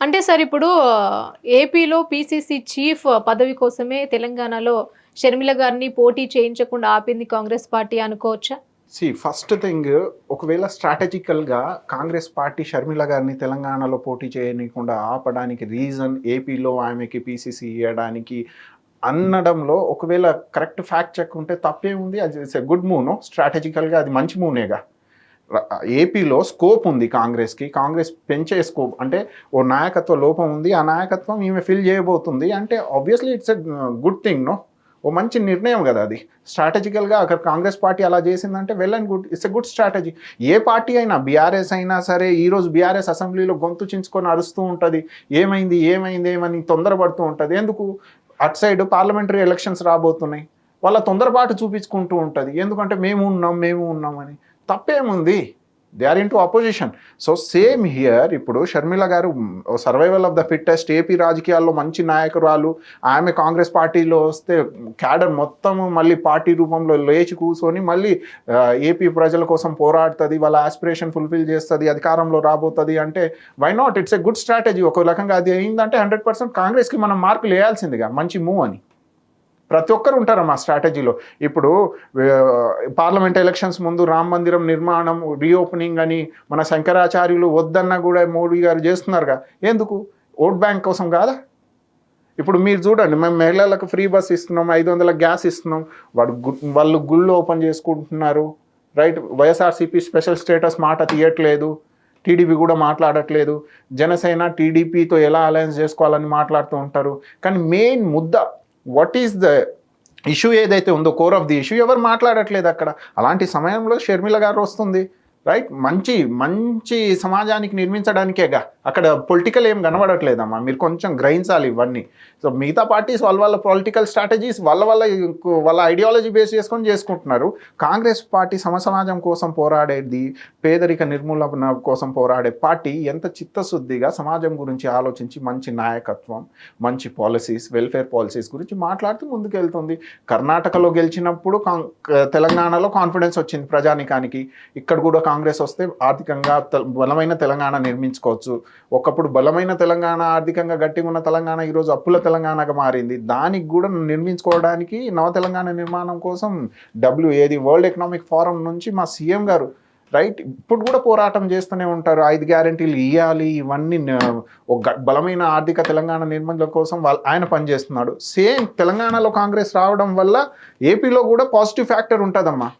అంటే సార్ ఇప్పుడు ఏపీలో పీసీసీ చీఫ్ పదవి కోసమే తెలంగాణలో షర్మిల గారిని పోటీ చేయించకుండా ఆపింది కాంగ్రెస్ పార్టీ అనుకోవచ్చా? సి ఫస్ట్ థింగ్ ఒకవేళ స్ట్రాటజికల్గా కాంగ్రెస్ పార్టీ షర్మిల గారిని తెలంగాణలో పోటీ చేయనీయకుండా ఆపడానికి రీజన్ ఏపీలో ఆమెకి పీసీసీ ఇవ్వడానికి అనడంలో ఒకవేళ కరెక్ట్ ఫ్యాక్ట్ చెక్ ఉంటే తప్పే ఉంది. అది ఇట్స్ ఎ గుడ్ మూవ్ స్ట్రాటజికల్గా అది మంచి మూవ్నేగా ఏపీలో స్కోప్ ఉంది కాంగ్రెస్కి. కాంగ్రెస్ పెంచే స్కోప్ అంటే ఓ నాయకత్వ లోపం ఉంది ఆ నాయకత్వం ఈమె ఫిల్ చేయబోతుంది అంటే obviously it's a good thing no ఓ మంచి నిర్ణయం కదా అది. స్ట్రాటజికల్గా అక్కడ కాంగ్రెస్ పార్టీ అలా చేసిందంటే well and good it's a good strategy A party అయినా బీఆర్ఎస్ అయినా సరే ఈరోజు బీఆర్ఎస్ అసెంబ్లీలో గొంతు చించుకొని అరుస్తూ ఉంటుంది. ఏమైంది ఏమైంది ఏమని తొందరపడుతూ ఉంటుంది. ఎందుకు? అటు సైడ్ పార్లమెంటరీ ఎలక్షన్స్ రాబోతున్నాయి. వాళ్ళ తొందరపాటు చూపించుకుంటూ ఉంటుంది. ఎందుకంటే మేము ఉన్నాం మేము ఉన్నామని తప్పేముంది? They are in to opposition so same here ఇప్పుడు Sharmila garu survival of the fittest AP రాజకీయాల్లో మంచి నాయకురాలు. ఆమె కాంగ్రెస్ పార్టీలో వస్తే క్యాడర్ మొత్తం మళ్ళీ పార్టీ రూపంలో లేచి కూర్చొని మళ్ళీ ఏపీ ప్రజల కోసం పోరాడుతుంది వాళ్ళ ఆస్పిరేషన్ ఫుల్ఫిల్ చేస్తుంది అధికారంలో రాబోతుంది అంటే why not it's a good strategy ఒక రకంగా అది అయిందంటే హండ్రెడ్ పర్సెంట్ కాంగ్రెస్కి మనం మార్కులు వేయాల్సిందిగా మంచి మూవ్ అని. ప్రతి ఒక్కరు ఉంటారు మా స్ట్రాటజీలో. ఇప్పుడు పార్లమెంట్ ఎలక్షన్స్ ముందు రామ మందిరం నిర్మాణం రీఓపెనింగ్ అని మన శంకరాచార్యులు వద్దన్నా కూడా మోడీ గారు చేస్తున్నారుగా. ఎందుకు? ఓట్ బ్యాంక్ కోసం కాదా? ఇప్పుడు మీరు చూడండి మేము మహిళలకు ఫ్రీ బస్ ఇస్తున్నాం ఐదు వందల గ్యాస్ ఇస్తున్నాం. వాడు వాళ్ళు గుళ్ళు ఓపెన్ చేసుకుంటున్నారు. రైట్? వైఎస్ఆర్సీపీ స్పెషల్ స్టేటస్ మాట తీయట్లేదు. టీడీపీ కూడా మాట్లాడట్లేదు. జనసేన టీడీపీతో ఎలా అలయన్స్ చేసుకోవాలని మాట్లాడుతూ ఉంటారు. కానీ మెయిన్ ముద్ద వాట్ ఈస్ ద ఇష్యూ ఏదైతే ఉందో కోర్ ఆఫ్ ది ఇష్యూ ఎవరు మాట్లాడట్లేదు అక్కడ? అలాంటి సమయంలో షర్మిల గారు వస్తుంది. రైట్ మంచి మంచి సమాజానికి నిర్మించడానికేగా. అక్కడ పొలిటికల్ ఏం కనబడట్లేదమ్మా. మీరు కొంచెం గ్రహించాలి ఇవన్నీ సో మిగతా పార్టీస్ వాళ్ళ వాళ్ళ పొలిటికల్ స్ట్రాటజీస్ వాళ్ళ వాళ్ళ వాళ్ళ ఐడియాలజీ బేస్ చేసుకొని చేసుకుంటున్నారు. కాంగ్రెస్ పార్టీ సమసమాజం కోసం పోరాడేది పేదరిక నిర్మూలన కోసం పోరాడే పార్టీ ఎంత చిత్తశుద్ధిగా సమాజం గురించి ఆలోచించి మంచి నాయకత్వం మంచి పాలసీస్ వెల్ఫేర్ పాలసీస్ గురించి మాట్లాడుతూ ముందుకెళ్తుంది. కర్ణాటకలో గెలిచినప్పుడు కాం- తెలంగాణలో కాన్ఫిడెన్స్ వచ్చింది ప్రజానికానికి. ఇక్కడ కూడా కాంగ్రెస్ వస్తే ఆర్థికంగా బలమైన తెలంగాణ నిర్మించుకోవచ్చు. ఒకప్పుడు బలమైన తెలంగాణ ఆర్థికంగా గట్టిగా ఉన్న తెలంగాణ ఈరోజు అప్పుల తెలంగాణగా మారింది. దానికి కూడా నిర్మించుకోవడానికి నవ తెలంగాణ నిర్మాణం కోసం డబ్ల్యూ ఏది వరల్డ్ ఎకనామిక్ ఫోరం నుంచి మా సీఎం గారు రైట్ ఇప్పుడు కూడా పోరాటం చేస్తూనే ఉంటారు. ఐదు గ్యారంటీలు ఇవ్వాలి ఇవన్నీ ఒక బలమైన ఆర్థిక తెలంగాణ నిర్మాణం కోసం వాళ్ళు ఆయన పనిచేస్తున్నాడు. సేమ్ తెలంగాణలో కాంగ్రెస్ రావడం వల్ల ఏపీలో కూడా పాజిటివ్ ఫ్యాక్టర్ ఉంటుందమ్మా.